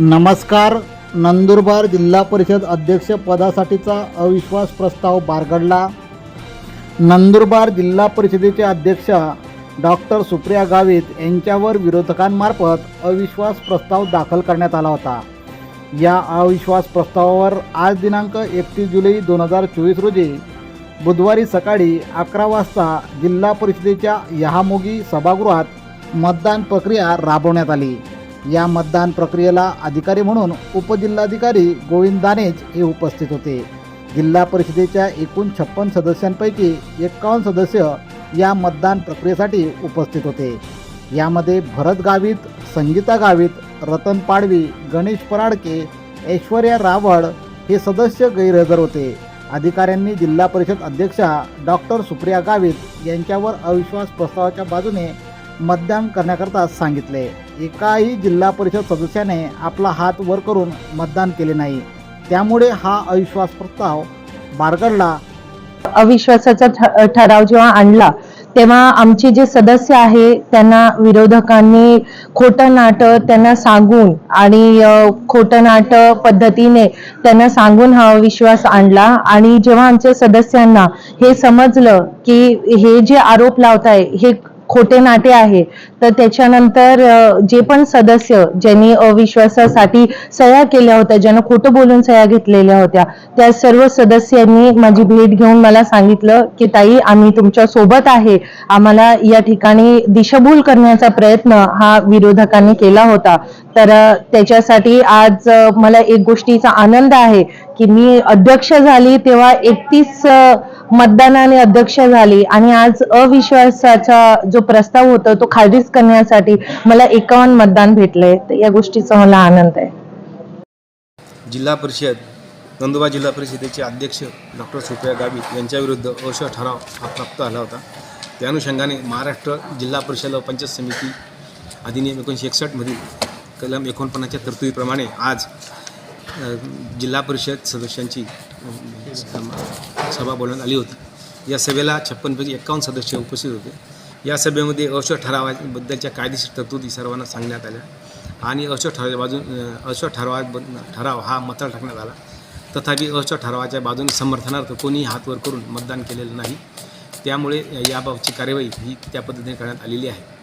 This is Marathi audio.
नमस्कार. नंदुरबार जिल्हा परिषद अध्यक्ष पदासाठीचा अविश्वास प्रस्ताव बारगडला. नंदुरबार जिल्हा परिषदेचे अध्यक्ष डॉक्टर सुप्रिया गावित यांच्यावर विरोधकांमार्फत अविश्वास प्रस्ताव दाखल करण्यात आला होता. या अविश्वास प्रस्तावावर आज दिनांक एकतीस जुलै दोन हजार चोवीस रोजी बुधवारी सकाळी अकरा वाजता जिल्हा परिषदेच्या यहामोगी सभागृहात मतदान प्रक्रिया राबवण्यात आली. या मतदान प्रक्रियेला अधिकारी म्हणून उपजिल्हाधिकारी गोविंद दानेज हे उपस्थित होते. जिल्हा परिषदेच्या एकूण छप्पन सदस्यांपैकी एक्कावन्न सदस्य या मतदान प्रक्रियेसाठी उपस्थित होते. यामध्ये भरत गावित संगीता गावित रतन पाडवी गणेश पराडके ऐश्वर्या रावळ हे सदस्य गैरहजर होते. अधिकाऱ्यांनी जिल्हा परिषद अध्यक्षा डॉक्टर सुप्रिया गावित यांच्यावर अविश्वास प्रस्तावाच्या बाजूने मतदान करण्याकरता सांगितले. एकाही जिल्हा परिषद सदस्याने आपला हात वर करून मतदान केले नाही. त्यामुळे हा अविश्वास प्रस्ताव बारगडला. अविश्वासाचा ठ- ठराव जेव्हा आणला तेव्हा आमचे जे सदस्य आहे त्यांना विरोधकांनी खोटं नाटं त्यांना सांगून आणि खोटं नाटं पद्धतीने त्यांना सांगून हा अविश्वास आणला. आणि जेव्हा आमच्या सदस्यांना हे समजलं की हे जे आरोप लावताय हे खोटे नाटे आहे तर त्याच्यानंतर जे पण सदस्य ज्यांनी अविश्वासासाठी सह्या केल्या होत्या ज्यांना खोटं बोलून सह्या घेतलेल्या होत्या त्या सर्व सदस्यांनी माझी भेट घेऊन मला सांगितलं की ताई आम्ही तुमच्यासोबत आहे. आम्हाला या ठिकाणी दिशाभूल करण्याचा प्रयत्न हा विरोधकांनी केला होता. तर त्याच्यासाठी आज मला एक गोष्टीचा आनंद आहे की मी अध्यक्ष झाली तेव्हा एकतीस मतदानाने अध्यक्ष झाली आणि आज अविश्वासाचा जो प्रस्ताव होता तो खारिज करण्यासाठी मला एकावन्न मतदान भेटले. तर या गोष्टीचा मला आनंद आहे. जिल्हा परिषद नंदुरबार जिल्हा परिषदेचे अध्यक्ष डॉक्टर सुप्रिया गावित यांच्याविरुद्ध अश ठराव हा प्राप्त झाला होता. त्या अनुषंगाने महाराष्ट्र जिल्हा परिषद व पंचायत समिती अधिनियम एकोणीसशे एकसष्टमधील कलम एकोणपन्नासच्या तरतुदीप्रमाणे आज जिल्हा परिषद सदस्यांची सभा बोलवण्यात आली होती. या सभेला छप्पनपैकी एकावन्न सदस्य उपस्थित होते. या सभेमध्ये अविश्वास ठरावाबद्दलच्या कायदेशीर तरतुदी सर्वांना सांगण्यात आल्या आणि अविश्वास ठरावाच्या बाजून अविश्वास ठरावा ठराव हा मताला टाकण्यात आला. तथापि अविश्वास ठरावाच्या बाजूने समर्थनार्थ कोणीही हात वर करून मतदान केलेलं नाही. त्यामुळे याबाबतची कार्यवाही ही त्या पद्धतीने करण्यात आलेली आहे.